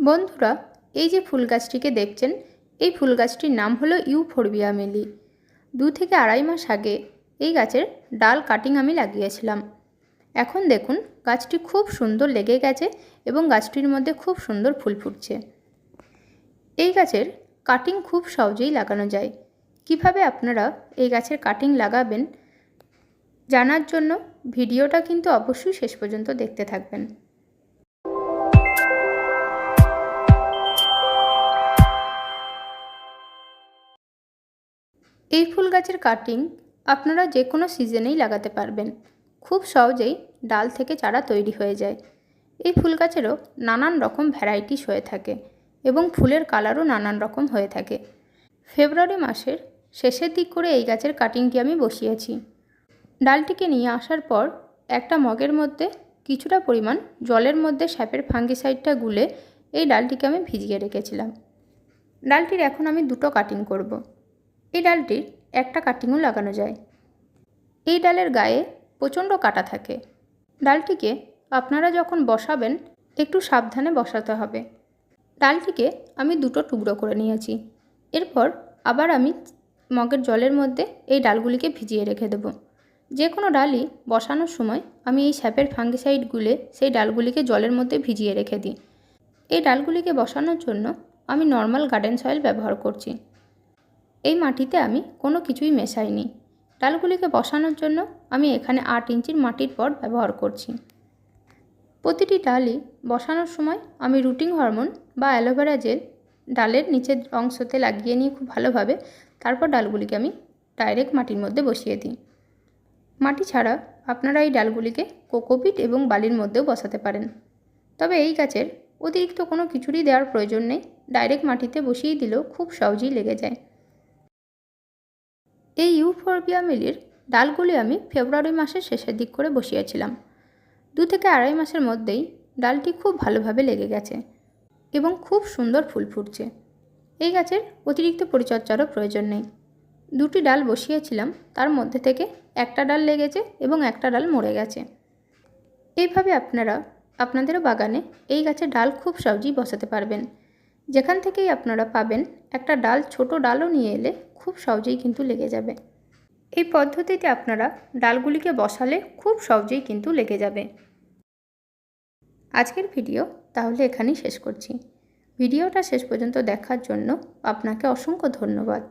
বন্ধুরা, এই যে ফুল গাছটিকে দেখছেন, এই ফুল গাছটির নাম হলো ইউফোরবিয়া মিলি। দু থেকে আড়াই মাস আগে এই গাছের ডাল কাটিং আমি লাগিয়েছিলাম। এখন দেখুন, গাছটি খুব সুন্দর লেগে গেছে এবং গাছটির মধ্যে খুব সুন্দর ফুল ফুটছে। এই গাছের কাটিং খুব সহজেই লাগানো যায়। কীভাবে আপনারা এই গাছের কাটিং লাগাবেন, জানার জন্য ভিডিওটা কিন্তু অবশ্যই শেষ পর্যন্ত দেখতে থাকবেন। এই ফুল গাছের কাটিং আপনারা যে কোনো সিজনেই লাগাতে পারবেন। খুব সহজেই ডাল থেকে চারা তৈরি হয়ে যায়। এই ফুল গাছেরও নানান রকম ভ্যারাইটিস হয়ে থাকে এবং ফুলের কালারও নানান রকম হয়ে থাকে। ফেব্রুয়ারি মাসের শেষের দিক করে এই গাছের কাটিংটি আমি বসিয়েছি। ডালটিকে নিয়ে আসার পর একটা মগের মধ্যে কিছুটা পরিমাণ জলের মধ্যে স্যাপের ফাঙ্গিসাইডটা গুলে এই ডালটিকে আমি ভিজিয়ে রেখেছিলাম। ডালটির এখন আমি দুটো কাটিং করব। এই ডালটির একটা কাটিংও লাগানো যায়। এই ডালের গায়ে প্রচণ্ড কাটা থাকে। ডালটিকে আপনারা যখন বসাবেন, একটু সাবধানে বসাতে হবে। ডালটিকে আমি দুটো টুকরো করে নিয়েছি। এরপর আবার আমি মগের জলের মধ্যে এই ডালগুলিকে ভিজিয়ে রেখে দেব। যে কোনো ডালই বসানোর সময় আমি এই স্যাপের ফাঙ্গিসাইড গুলে সেই ডালগুলিকে জলের মধ্যে ভিজিয়ে রেখে দিই। এই ডালগুলিকে বসানোর জন্য আমি নর্মাল গার্ডেন সয়েল ব্যবহার করছি। এই মাটিতে আমি কোনো কিছুই মেশাইনি। ডালগুলিকে বসানোর জন্য আমি এখানে আট ইঞ্চির মাটির পট ব্যবহার করছি। প্রতিটি ডালই বসানোর সময় আমি রুটিং হরমোন বা অ্যালোভেরা জেল ডালের নিচের অংশতে লাগিয়ে নিয়ে খুব ভালোভাবে তারপর ডালগুলিকে আমি ডাইরেক্ট মাটির মধ্যে বসিয়ে দিই। মাটি ছাড়া আপনারা এই ডালগুলিকে কোকোপিট এবং বালির মধ্যেও বসাতে পারেন। তবে এই গাছের অতিরিক্ত কোনো কিছুরই দেওয়ার প্রয়োজন নেই। ডাইরেক্ট মাটিতে বসিয়ে দিলেও খুব সহজেই লেগে যায়। এই ইউফোরবিয়া মিলির ডালগুলি আমি ফেব্রুয়ারি মাসের শেষের দিক করে বসিয়েছিলাম। দু থেকে আড়াই মাসের মধ্যেই ডালটি খুব ভালোভাবে লেগে গেছে এবং খুব সুন্দর ফুল ফুটছে। এই গাছের অতিরিক্ত পরিচর্যারও প্রয়োজন নেই। দুটি ডাল বসিয়েছিলাম, তার মধ্যে থেকে একটা ডাল লেগেছে এবং একটা ডাল মরে গেছে। এইভাবে আপনারা আপনাদেরও বাগানে এই গাছের ডাল খুব সহজেই বসাতে পারবেন। যেখান থেকেই আপনারা পাবেন, একটা ডাল, ছোট ডালও নিয়ে এলে খুব সহজেই কিন্তু লেগে যাবে। এই পদ্ধতিতে আপনারা ডালগুলিকে বসালে খুব সহজেই কিন্তু লেগে যাবে। আজকের ভিডিও তাহলে এখানেই শেষ করছি। ভিডিওটা শেষ পর্যন্ত দেখার জন্য আপনাকে অসংখ্য ধন্যবাদ।